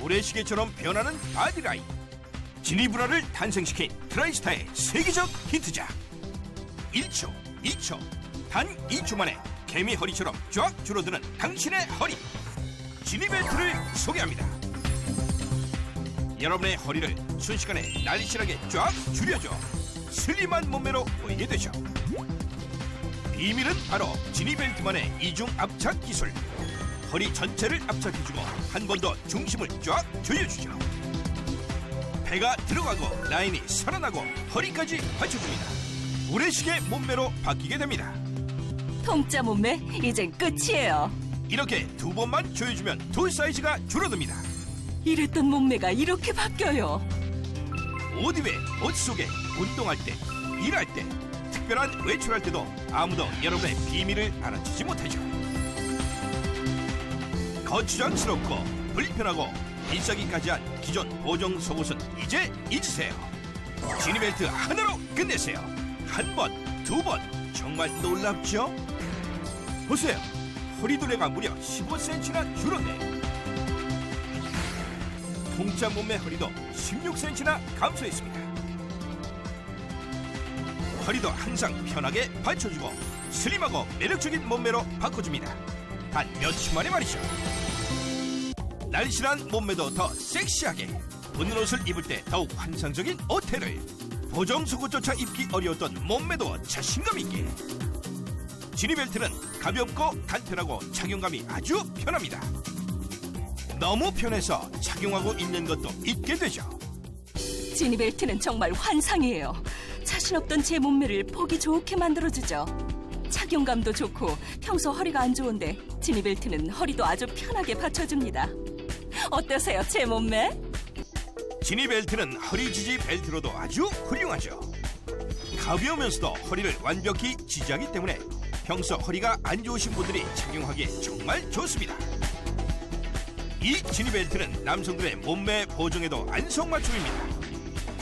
모래시계처럼 변하는 바디라인. 지니브라를 탄생시킨 트라이스타의 세계적 히트작. 1초, 2초, 단 2초 만에 개미 허리처럼 쫙 줄어드는 당신의 허리. 지니벨트를 소개합니다. 여러분의 허리를 순식간에 날씬하게 쫙 줄여줘 슬림한 몸매로 보이게 되죠. 비밀은 바로 지니벨트만의 이중 압착 기술 허리 전체를 압착해주고 한 번 더 중심을 쫙 조여주죠. 배가 들어가고 라인이 살아나고 허리까지 받쳐줍니다. 모래시계 몸매로 바뀌게 됩니다. 통짜 몸매 이젠 끝이에요. 이렇게 두 번만 조여주면 두 사이즈가 줄어듭니다. 이랬던 몸매가 이렇게 바뀌어요. 옷 위에 옷 속에 운동할 때 일할 때 특별한 외출할 때도 아무도 여러분의 비밀을 알아채지 못하죠 거추장스럽고 불편하고 비싸기까지 한 기존 보정 속옷은 이제 잊으세요 지니벨트 하나로 끝내세요 한 번, 두 번 정말 놀랍죠? 보세요 허리둘레가 무려 15cm나 줄었네 통짜 몸매 허리도 16cm나 감소했습니다. 허리도 항상 편하게 받쳐주고 슬림하고 매력적인 몸매로 바꿔줍니다. 단 며칠 만에 말이죠. 날씬한 몸매도 더 섹시하게 붙는 옷을 입을 때 더욱 환상적인 어태를 보정 속옷조차 입기 어려웠던 몸매도 자신감 있게 지니벨트는 가볍고 간편하고 착용감이 아주 편합니다. 너무 편해서 착용하고 있는 것도 잊게 되죠. 지니벨트는 정말 환상이에요. 자신 없던 제 몸매를 보기 좋게 만들어주죠. 착용감도 좋고 평소 허리가 안 좋은데 지니벨트는 허리도 아주 편하게 받쳐줍니다. 어떠세요, 제 몸매? 지니 벨트는 허리 지지 벨트로도 아주 훌륭하죠. 가벼우면서도 허리를 완벽히 지지하기 때문에 평소 허리가 안 좋으신 분들이 착용하기에 정말 좋습니다. 이 지니 벨트는 남성들의 몸매 보정에도 안성맞춤입니다.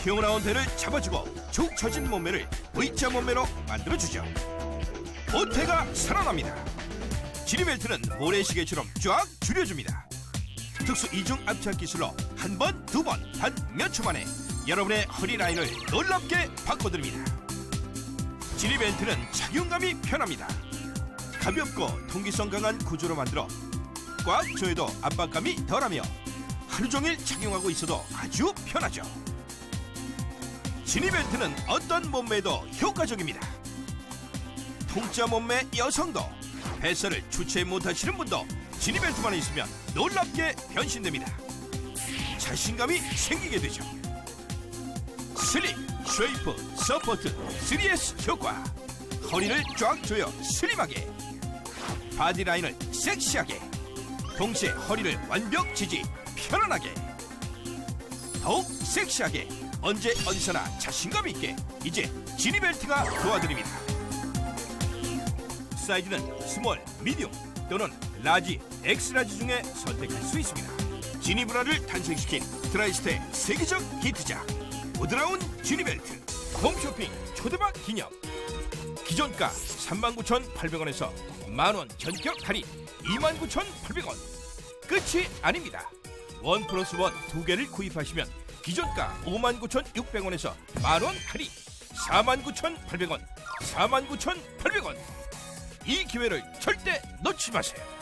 튀어나온 배를 잡아주고 축 처진 몸매를 V자 몸매로 만들어주죠. 어태가 살아납니다. 지니벨트는 모래시계처럼 쫙 줄여줍니다. 특수 이중 압착 기술로 한 번, 두 번, 단 몇 초 만에 여러분의 허리 라인을 놀랍게 바꿔드립니다. 지니벨트는 착용감이 편합니다. 가볍고 통기성 강한 구조로 만들어 꽉 조여도 압박감이 덜하며 하루 종일 착용하고 있어도 아주 편하죠. 지니벨트는 어떤 몸매에도 효과적입니다. 통짜 몸매 여성도 뱃살을 주체 못하시는 분도 지니벨트만 있으면 놀랍게 변신됩니다. 자신감이 생기게 되죠. 슬립, 쉐이프, 서포트, 3S 효과. 허리를 쫙 조여 슬림하게. 바디라인을 섹시하게. 동시에 허리를 완벽 지지, 편안하게. 더욱 섹시하게. 언제 어디서나 자신감 있게. 이제 지니벨트가 도와드립니다. 사이즈는 스몰, 미디움 또는 라지, 엑스라지 중에 선택할 수 있습니다. 지니브라를 탄생시킨 드라이스트의 세계적 히트작 부드러운 지니벨트 홈쇼핑 초대박 기념 기존가 39,800원에서 만원 전격 할인 29,800원 끝이 아닙니다. 원 플러스 원 두 개를 구입하시면 기존가 59,600원에서 만원 할인 49,800원 49,800원 이 기회를 절대 놓치지 마세요.